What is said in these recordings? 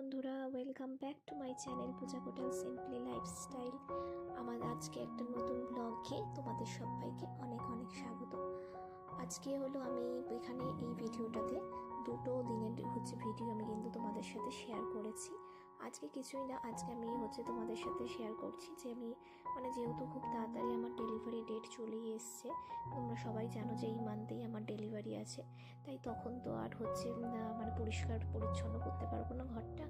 বন্ধুরা welcome back to my channel Puja hotel simply lifestyle আমার আজকে একটা নতুন ব্লগে তোমাদের সবাইকে অনেক অনেক স্বাগত। আজকে হলো আমি এখানে এই ভিডিওটাতে দুটো দিনের হচ্ছে ভিডিও আমি কিন্তু তোমাদের সাথে শেয়ার করেছি। আজকে কিছুই না, আজকে আমি হচ্ছে তোমাদের সাথে শেয়ার করছি যে আমি মানে যেহেতু খুব তাড়াতাড়ি আমার ডেলিভারি ডেট চলেই এসছে, তোমরা সবাই জানো যে এই মান্থেই আমার ডেলিভারি আছে, তাই তখন তো আর হচ্ছে মানে পরিষ্কার পরিচ্ছন্ন করতে পারব না ঘরটা,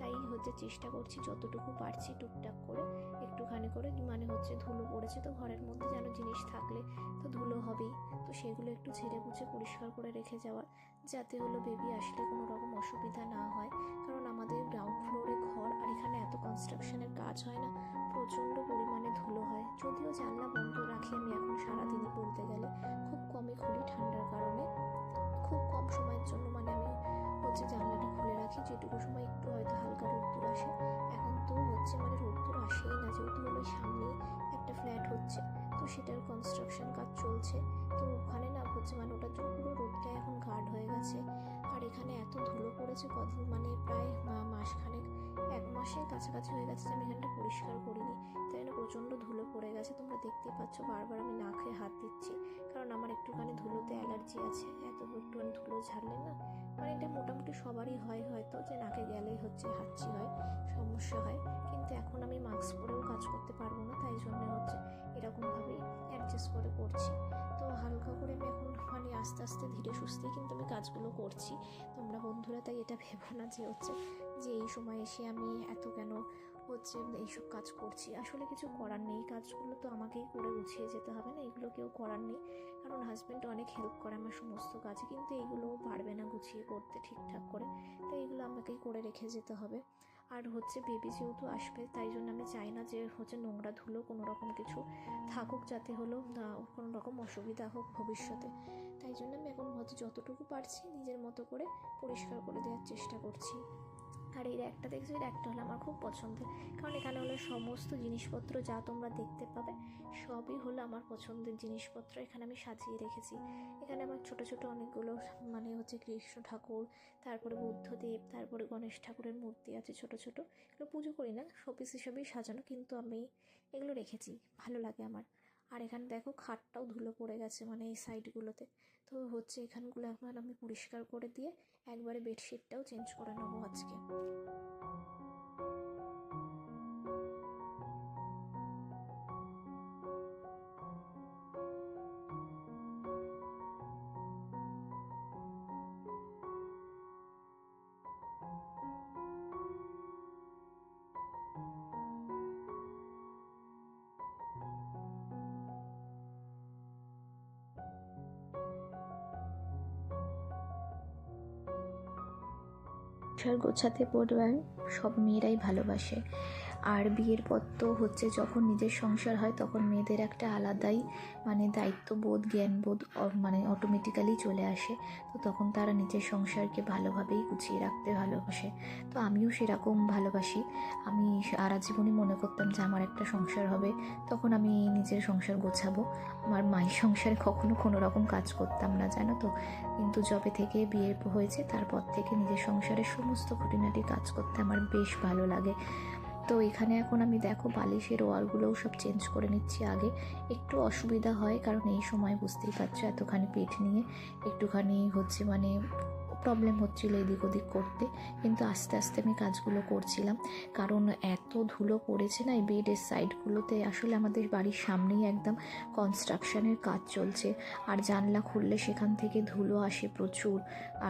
তাই হচ্ছে চেষ্টা করছি যতটুকু পারছি টুকটাক করে, একটুখানি করে মানে হচ্ছে ধুলো পড়েছে তো ঘরের মধ্যে যেন জিনিস থাকলে তো ধুলো হবেই, তো সেগুলো একটু ঝেড়ে মুছে পরিষ্কার করে রেখে যাওয়ার যাতে হলো বেবি আসলে কোনো রকম অসুবিধা না হয়, কারণ কনস্ট্রাকশনের কাজ হয় না। প্রচণ্ড পরিমাণে ধুলো হয়। যদিও জানলা বন্ধ রাখি, আমি এখন সারাদিনই বলতে গেলে খুব কমই খুলি ঠান্ডার কারণে। খুব কম সময়ের জন্য মানে আমি হচ্ছে জানলাটা খুলে রাখি, যেটুকু সময় একটু হয়তো হালকা রোদ্দুর আসে। এখন তো হচ্ছে মানে রোদ্দুর আসেই না, যেহেতু হলো সামনেই একটা ফ্ল্যাট হচ্ছে। তো সেটার কনস্ট্রাকশন কাজ চলছে। তো ওখানে না হচ্ছে মানে ওটার জন্য পুরো রোদটা এখন গার্ড হয়ে গেছে। আর এখানে এত ধুলো পড়েছে কদিন মানে প্রায় মাসখানেক এক মাসের কাছাকাছি হয়ে গেছে যে আমি এখানটা পরিষ্কার করিনি। তাই না, প্রচণ্ড ধুলো পড়ে গেছে। তোমরা দেখতেই পাচ্ছ বারবার আমি না খেয়ে হাত দিচ্ছি। কারণ আমার একটুখানি ধুলোতে অ্যালার্জি আছে। এত একটুখানি ধুলো ঝাড়লে না মানে এটা মোটামুটি সবারই হয় হয়তো, যে নাকে গেলেই হচ্ছে হাঁচি হয়, সমস্যা হয়। কিন্তু এখন আমি মাস্ক পরেও কাজ করতে পারব না, তাই জন্য হচ্ছে এরকমভাবেই অ্যাডজাস্ট করে করছি। তো হালকা করে আমি এখন মানে আস্তে আস্তে ধীরে সুস্থে কিন্তু আমি কাজগুলো করছি। তোমরা বন্ধুরা তাই এটা ভেবো না যে হচ্ছে যে এই সময় এসে আমি এত কেন হচ্ছে এইসব কাজ করছি। আসলে কিছু করার নেই। কাজগুলো তো আমাকেই করে গুছিয়ে যেতে হবে না। এগুলো কেউ করার নেই। কারণ হাজব্যান্ড অনেক হেল্প করে আমার সমস্ত কাজে। কিন্তু এগুলোও পারবে না গুছিয়ে করতে ঠিকঠাক করে। তাই এগুলো আমাকেই করে রেখে যেতে হবে। আর হচ্ছে বেবি যেহেতু আসবে, তাই জন্য আমি চাই না যে হচ্ছে নোংরা ধুলো কোনো রকম কিছু থাকুক যাতে হলো কোনো রকম অসুবিধা হোক ভবিষ্যতে। তাই জন্য আমি এখন হচ্ছে যতটুকু পারছি নিজের মতো করে পরিষ্কার করে দেওয়ার চেষ্টা করছি। আর এই একটা দেখছি? এর একটা হলো আমার খুব পছন্দের। কারণ এখানে হলো সমস্ত জিনিসপত্র যা তোমরা দেখতে পাবে, সবই হলো আমার পছন্দের জিনিসপত্র। এখানে আমি সাজিয়ে রেখেছি। এখানে আমার ছোট ছোট অনেকগুলো মানে হচ্ছে কৃষ্ণ ঠাকুর, তারপরে বুদ্ধদেব, তারপরে গণেশ ঠাকুরের মূর্তি আছে ছোট ছোট। এগুলো পুজো করি না, শোপিস হিসাবেই সাজানো, কিন্তু আমি এগুলো রেখেছি। ভালো লাগে আমার। আর এখানে দেখো খাটটাও ধুলো পড়ে গেছে মানে এই সাইডগুলোতে। তো হচ্ছে এখানগুলো একবার আমি পরিষ্কার করে দিয়ে একবারে বেডশিটটাও চেঞ্জ করে নেব আজকে। সংসার গোছাতে পড়বার সব মেয়েরাই ভালোবাসে। আর বিয়ের পর তো হচ্ছে যখন নিজের সংসার হয় তখন মেয়েদের একটা আলাদাই মানে দায়িত্ববোধ, জ্ঞানবোধ মানে অটোমেটিক্যালি চলে আসে। তো তখন তারা নিজের সংসারকে ভালোভাবেই গুছিয়ে রাখতে ভালোবাসে। তো আমিও সেরকম ভালোবাসি। আমি সারা জীবনই মনে করতাম যে আমার একটা সংসার হবে। তখন আমি নিজের সংসার গোছাবো। আমার মায়ের সংসারে কখনো কোনো রকম কাজ করতাম না, জানো তো? কিন্তু যবে থেকে বিয়ে হয়েছে, তারপর থেকে নিজের সংসারের সমস্ত খুঁটিনাটি কাজ করতে আমার বেশ ভালো লাগে। তো এখানে এখন আমি দেখো বালিশের ওয়ালগুলোও সব চেঞ্জ করে নিচ্ছি আগে। একটু অসুবিধা হয়, কারণ এই সময় বুঝতেই পারছ এতখানি পেট নিয়ে। একটুখানি হচ্ছে মানে প্রবলেম হচ্ছিল এদিক ওদিক করতে, কিন্তু আস্তে আস্তে আমি কাজগুলো করছিলাম। কারণ এত ধুলো পড়েছে না এই বেডের সাইডগুলোতে আসলে আমাদের বাড়ির সামনেই একদম কনস্ট্রাকশনের কাজ চলছে। আর জানলা খুললে সেখান থেকে ধুলো আসে প্রচুর।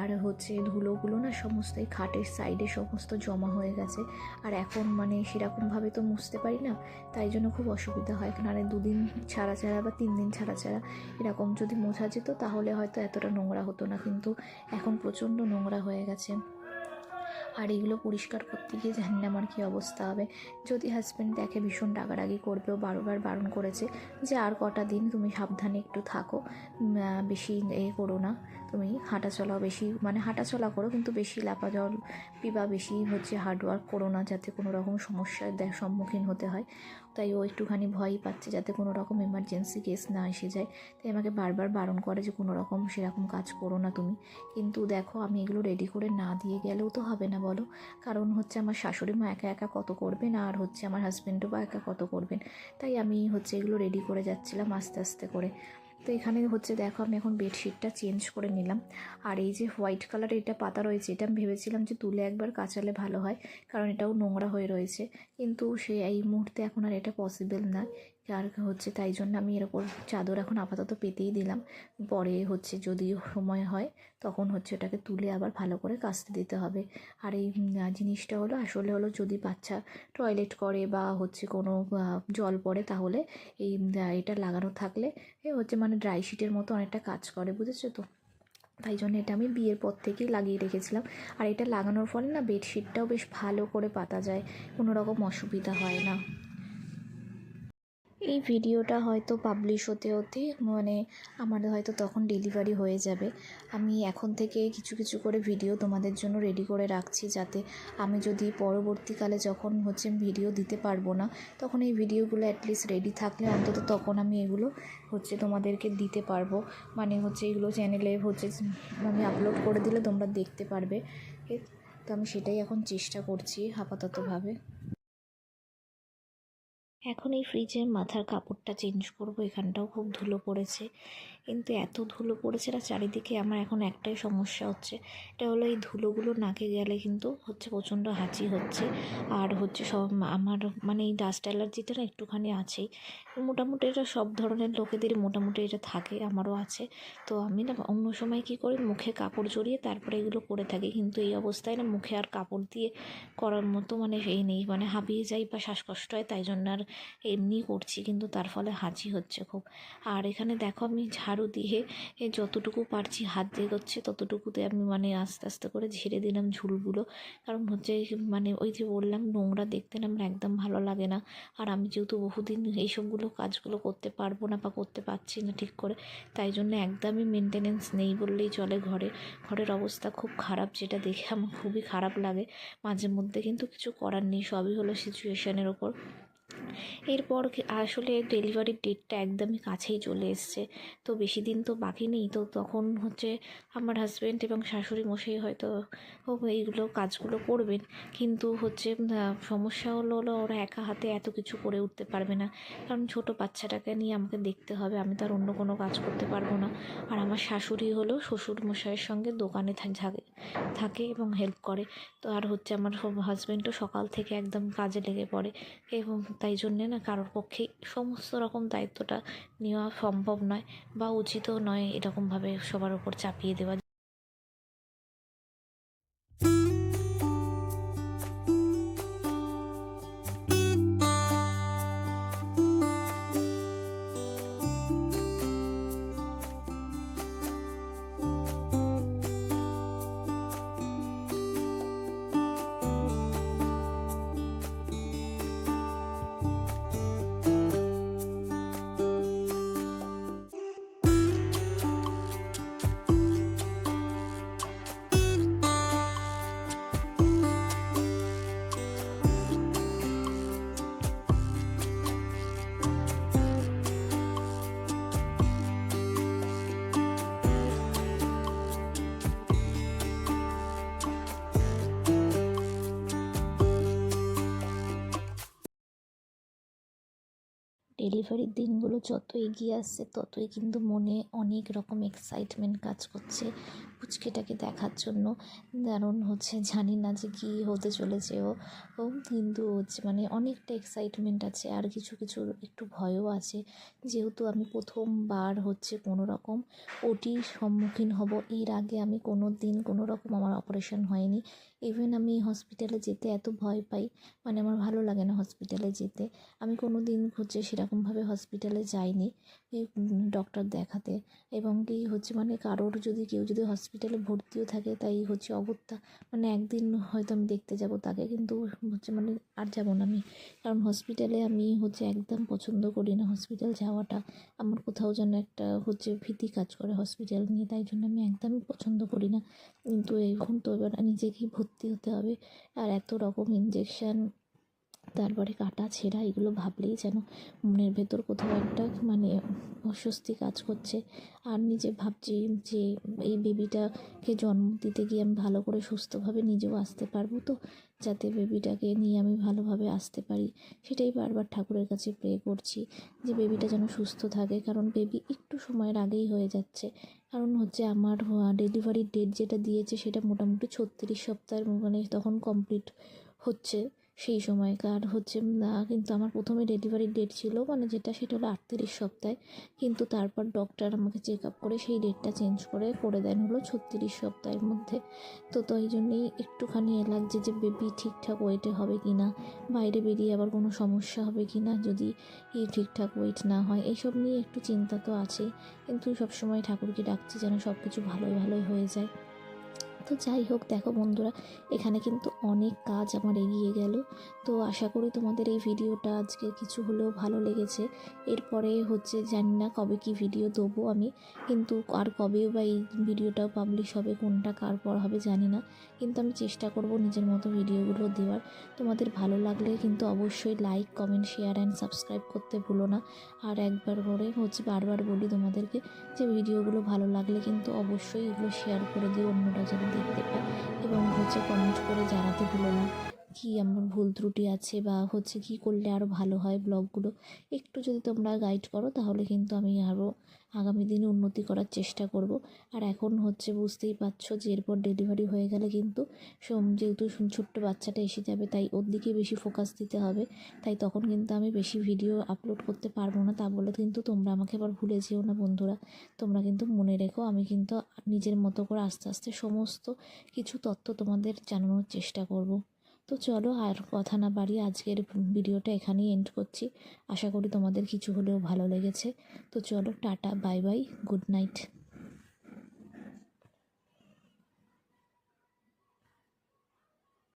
আর হচ্ছে ধুলোগুলো না সমস্ত এই খাটের সাইডে সমস্ত জমা হয়ে গেছে। আর এখন মানে সেরকমভাবে তো মুছতে পারি না, তাই জন্য খুব অসুবিধা হয়। কারণ দুদিন ছাড়া ছাড়া বা তিন দিন ছাড়া ছাড়া এরকম যদি মোছা যেত, তাহলে হয়তো এতটা নোংরা হতো না। কিন্তু এখন প্রচণ্ড নোংরা হয়ে গেছে। আর এগুলো পরিষ্কার করতে গিয়ে জানি না আমার কী অবস্থা হবে। যদি হাজব্যান্ড দেখে ভীষণ রাগারাগি করবে, ও বারবার বারণ করেছে যে আর কটা দিন তুমি সাবধানে একটু থাকো। বেশি এ করো না। তুমি হাঁটা চলাও বেশি মানে হাঁটা চলা করো কিন্তু বেশি লাপা জল পিবা বেশি হচ্ছে হার্ডওয়ার্ক করো না যাতে কোনো রকম সমস্যার সম্মুখীন হতে হয়। তাই ও একটুখানি ভয়ই পাচ্ছে যাতে কোনো রকম এমার্জেন্সি কেস না এসে যায়। তাই আমাকে বারবার বারণ করে যে কোনো রকম সেরকম কাজ করো না তুমি। কিন্তু দেখো আমি এগুলো রেডি করে না দিয়ে গেলেও তো হবে না বলো। কারণ হচ্ছে আমার শাশুড়ি মা একা একা কত করবেন আর হচ্ছে আমার হাজব্যান্ডও বা একা কত করবেন। তাই আমি হচ্ছে এগুলো রেডি করে যাচ্ছিলাম আস্তে আস্তে করে। তো এখানে হচ্ছে দেখো আমি এখন বেডশিটটা চেঞ্জ করে নিলাম। আর এই যে হোয়াইট কালারের এটা পাতা রয়েছে, এটা আমি ভেবেছিলাম যে তুলে একবার কাচালে ভালো হয়, কারণ এটাও নোংরা হয়ে রয়েছে। কিন্তু সে এই মুহূর্তে এখন আর এটা পসিবল না আর হচ্ছে তাই জন্য আমি এর ওপর চাদর এখন আপাতত পেতেই দিলাম। পরে হচ্ছে যদি সময় হয়, তখন হচ্ছে ওটাকে তুলে আবার ভালো করে কাচতে দিতে হবে। আর এই জিনিসটা হলো, আসলে হলো যদি বাচ্চা টয়লেট করে বা হচ্ছে কোনো জল পড়ে, তাহলে এই এটা লাগানো থাকলে এ হচ্ছে মানে ড্রাই শিটের মতো অনেকটা কাজ করে, বুঝেছ তো? তাই জন্য এটা আমি বিয়ের পর থেকেই লাগিয়ে রেখেছিলাম। আর এটা লাগানোর ফলে না, বেডশিটটাও বেশ ভালো করে পাতা যায়, কোনো রকম অসুবিধা হয় না। এই ভিডিওটা হয়তো পাবলিশ হতে হতে মানে আমার হয়তো তখন ডেলিভারি হয়ে যাবে। আমি এখন থেকে কিছু কিছু করে ভিডিও তোমাদের জন্য রেডি করে রাখছি যাতে আমি যদি পরবর্তীকালে যখন হচ্ছে ভিডিও দিতে পারব না, তখন এই ভিডিওগুলো অ্যাটলিস্ট রেডি থাকলে অন্তত তখন আমি এগুলো হচ্ছে তোমাদেরকে দিতে পারব। মানে হচ্ছে এগুলো চ্যানেলে হচ্ছে আমি আপলোড করে দিলে তোমরা দেখতে পারবে। তো আমি সেটাই এখন চেষ্টা করছি আপাততভাবে। এখন এই ফ্রিজের মাথার কাপড়টা চেঞ্জ করব। এখানটাও খুব ধুলো পড়েছে। কিন্তু এত ধুলো পড়েছে না, চারিদিকে আমার এখন একটাই সমস্যা হচ্ছে। এটা হলো এই ধুলোগুলো নাকে গেলে কিন্তু হচ্ছে প্রচণ্ড হাঁচি হচ্ছে। আর হচ্ছে সব আমার মানে এই ডাস্ট অ্যালার্জিটা না একটুখানি আছেই। মোটামুটি এটা সব ধরনের লোকেদেরই মোটামুটি এটা থাকে, আমারও আছে। তো আমি না অন্য সময় কী করি, মুখে কাপড় জড়িয়ে তারপরে এগুলো করে থাকি। কিন্তু এই অবস্থায় না মুখে আর কাপড় দিয়ে করার মতো মানে এই নেই। মানে হাঁপিয়ে যাই বা শ্বাসকষ্ট হয়, তাই জন্য আর এমনি করছি, কিন্তু তার ফলে হাঁচি হচ্ছে খুব। আর এখানে দেখো আমি ঝাড়ু দিয়ে যতটুকু পারছি হাত দিয়ে করছে ততটুকুতে আমি মানে আস্তে আস্তে করে ঝেড়ে দিলাম ঝুলগুলো। কারণ হচ্ছে মানে ওই যে বললাম, নোংরা দেখতে না আমার একদম ভালো লাগে না। আর আমি যেহেতু বহুদিন এইসবগুলো কাজগুলো করতে পারব না বা করতে পারছি না ঠিক করে, তাই জন্য একদমই মেনটেনেন্স নেই বললেই চলে ঘরে। ঘরের অবস্থা খুব খারাপ, যেটা দেখে আমার খুবই খারাপ লাগে। মাঝে মধ্যে কিন্তু কিছু করার নেই, সবই হলো সিচুয়েশানের ওপর। এরপর আসলে ডেলিভারির ডেটটা একদমই কাছেই চলে এসছে। তো বেশি দিন তো বাকি নেই, তো তখন হচ্ছে আমার হাজব্যান্ড এবং শাশুড়ি মশাই হয়তো এইগুলো কাজগুলো করবেন। কিন্তু হচ্ছে সমস্যা হলো হলো ওরা একা হাতে এত কিছু করে উঠতে পারবে না। কারণ ছোট বাচ্চাটাকে নিয়ে আমাকে দেখতে হবে, আমি তার অন্য কোনো কাজ করতে পারব না। আর আমার শাশুড়ি হলো শ্বশুর মশাইয়ের সঙ্গে দোকানে থাকে থাকে এবং হেল্প করে। তো আর হচ্ছে আমার হাজব্যান্ডও সকাল থেকে একদম কাজে লেগে পড়ে এবং তাই জন্যে না কারোর পক্ষে সমস্ত রকম দায়িত্বটা নেওয়া সম্ভব নয় বা উচিতও নয় এরকমভাবে সবার ওপর চাপিয়ে দেওয়া। ডেলিভারির দিনগুলো যত এগিয়ে আসছে ততই কিন্তু মনে অনেক রকম এক্সাইটমেন্ট কাজ করছে। পুচকেটাকে দেখার জন্য। কারণ হচ্ছে জানি না যে কী হতে চলেছে ও। কিন্তু হচ্ছে মানে অনেকটা এক্সাইটমেন্ট আছে আর কিছু কিছু একটু ভয়ও আছে। যেহেতু আমি প্রথমবার হচ্ছে কোনো রকম ওটির সম্মুখীন হব, এর আগে আমি কোনো দিন কোনো রকম আমার অপারেশন হয়নি। ইভেন আমি হসপিটালে যেতে এত ভয় পাই মানে আমার ভালো লাগে না হসপিটালে যেতে। আমি কোনো দিন হচ্ছে সেরকমভাবে হসপিটালে যাইনি ডক্টর দেখাতে। এবং কি হচ্ছে মানে কারোর যদি কেউ যদি হসপিটালে ভর্তিও থাকে, তাই হচ্ছে অগত্যা। মানে একদিন হয়তো আমি দেখতে যাব তাকে, কিন্তু হচ্ছে মানে আর যাব না আমি। কারণ হসপিটালে আমি হচ্ছে একদম পছন্দ করি না হসপিটাল যাওয়াটা। আমার কোথাও যেন একটা হচ্ছে ভীতি কাজ করে হসপিটাল নিয়ে, তাই জন্য আমি একদমই পছন্দ করি না। কিন্তু এখন তো এবার নিজেকেই ভর্তি হতে হবে। আর এত রকম ইঞ্জেকশান তারপরে কাটা, ছেঁড়া এগুলো ভাবলেই যেন মনের ভেতর কোথাও একটা মানে অস্বস্তি কাজ করছে। আর নিজে ভাবছি যে এই বেবিটাকে জন্ম দিতে গিয়ে আমি ভালো করে সুস্থভাবে নিজেও আসতে পারব তো, যাতে বেবিটাকে নিয়ে আমি ভালোভাবে আসতে পারি। সেটাই বারবার ঠাকুরের কাছে প্রে করছি যে বেবিটা যেন সুস্থ থাকে, কারণ বেবি একটু সময়ের আগেই হয়ে যাচ্ছে। কারণ হচ্ছে আমার ডেলিভারির ডেট যেটা দিয়েছে সেটা মোটামুটি ছত্রিশ সপ্তাহের মানে তখন কমপ্লিট হচ্ছে। সেই সময়কার হচ্ছে কিন্তু আমার প্রথমে ডেলিভারির ডেট ছিল মানে যেটা সেটা হলো আটত্রিশ সপ্তাহে। কিন্তু তারপর ডক্টর আমাকে চেক আপ করে সেই ডেটটা চেঞ্জ করে করে দেন হলো ছত্রিশ সপ্তাহের মধ্যে। তো তো এই জন্যেই একটুখানি এ লাগছে যে বেবি ঠিকঠাক ওয়েটে হবে কি না বাইরে বেরিয়ে আবার কোনো সমস্যা হবে কি না যদি ঠিকঠাক ওয়েট না হয়, এইসব নিয়ে একটু চিন্তা তো আছে। কিন্তু সবসময় ঠাকুরকে ডাকছি যেন সব কিছু ভালোই ভালোই হয়ে যায়। তো যাই হোক, দেখো বন্ধুরা, এখানে কিন্তু অনেক কাজ আমার এগিয়ে গেল। তো আশা করি তোমাদের এই ভিডিওটা আজকে কিছু হলেও ভালো লেগেছে। এরপরে হচ্ছে জানি না কবে কি ভিডিও দেবো আমি, কিন্তু আর কবে বা এই ভিডিওটা পাবলিশ হবে, কোনটা কার পর হবে জানি না। কিন্তু আমি চেষ্টা করব নিজের মতো ভিডিওগুলো দেওয়ার। তোমাদের ভালো লাগলে কিন্তু অবশ্যই like comment share and subscribe করতে ভুলো না। আর একবার করে হচ্ছে বারবার বলি তোমাদেরকে যে ভিডিওগুলো ভালো লাগলে কিন্তু অবশ্যই এগুলো শেয়ার করে দিও, অন্যরা যেন দেখতে এবং হচ্ছে কমেন্ট করে জানাতে ভুলো না। কী আমার ভুল ত্রুটি আছে বা হচ্ছে কী করলে আরও ভালো হয় ব্লগগুলো, একটু যদি তোমরা গাইড করো তাহলে কিন্তু আমি আরও আগামী দিনে উন্নতি করার চেষ্টা করব। আর এখন হচ্ছে বুঝতেই পারছ যে এরপর ডেলিভারি হয়ে গেলে কিন্তু সোম যেহেতু ছোট্ট বাচ্চাটা এসে যাবে তাই ওর দিকে বেশি ফোকাস দিতে হবে। তাই তখন কিন্তু আমি বেশি ভিডিও আপলোড করতে পারব না তা বলে কিন্তু তোমরা আমাকে আবার ভুলে যেও না বন্ধুরা। তোমরা কিন্তু মনে রেখো আমি কিন্তু নিজের মতো করে আস্তে আস্তে সমস্ত কিছু তথ্য তোমাদের জানানোর চেষ্টা করব। তো চলো আর কথা না বাড়িয়ে আজকের ভিডিওটা এখানেই এন্ড করছি। আশা করি তোমাদের কিছু হলেও ভালো লেগেছে। তো চলো tata, bye bye good night